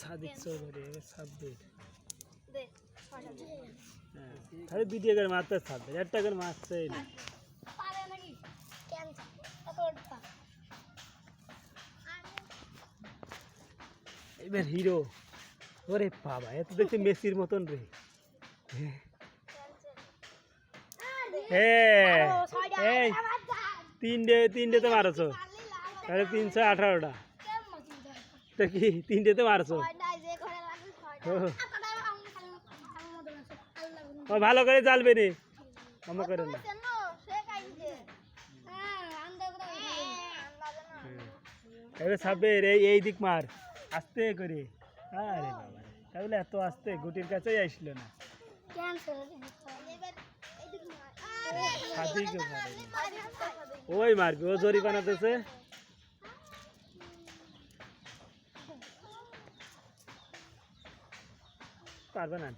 সাদিক চৌধুরী সাব্বির দে ছয়টা দে। হ্যাঁ খালি ভিডিও করে মারতে সাব্বির একটা করে মারছে পারে নাকি কেন এত ওঠা এবার হিরো ওরে বাবা এত দেখতে মেসির মতন রে হ্যাঁ এই তিনটে তিনটেতে মারছো তাহলে তিনশো আঠারোটা তো কি? তিনটেতে মারছো ও, ভালো করে চালবে নি। আমার করে না। এবার এই এই দিক মার। আস্তে করে। আরে বাবা রে, তাহলে এত আস্তে গুটির কাছেই আসলো না। ওই মারবে ও জরি বানাতেছে পারবে না।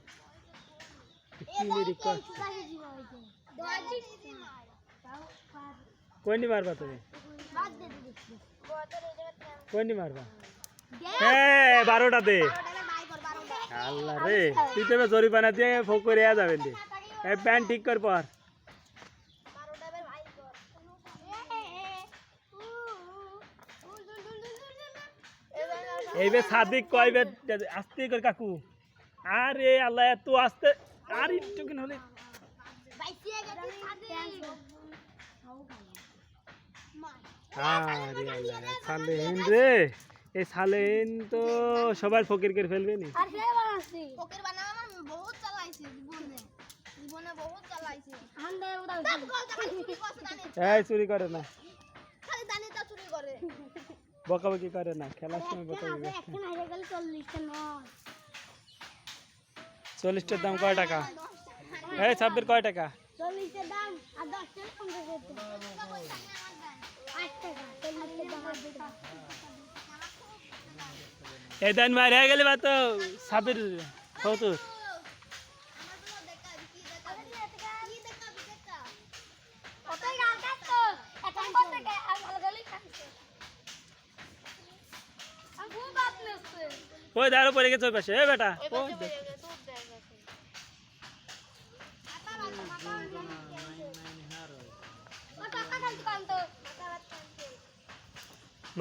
কোনটি মারবা তুমি? কোনটি মারবা হ্যাঁ বারোটা দে। আল্লাহ রে তুই তো জরিমানা দিয়ে ফোক করে যাবেন রে। এই প্যান্ট ঠিক কর পর। এইবার সাদিক কয়বার আস্তে কর কাকু। আরে আল্লাহ এত আস্তে। আর একটু কিন হলে। আরে আল্লাহ সালেন রে। এই সালেন তো সবার ফকির করে ফেলবে নি। ফকির বানাও আমার বহুত চালাইছে জীবনে। জীবনে বহুত চালাইছে। এই চুরি করে না। খালি দানিটা চুরি করে। বকাবকি করে না খেলার সময় বকাবকি করে। চল্লিশটার দাম কয় টাকা? এই ছাব্বির কয় টাকা? এই দান মার হয়ে গেলে বা তো ছাব্বির সত্তর। ওই দাঁড়ো পড়ে গেছে ওই পাশে। এ বেটা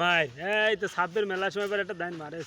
ওই এই তো সাপের মেলার সময় পর একটা দান মারে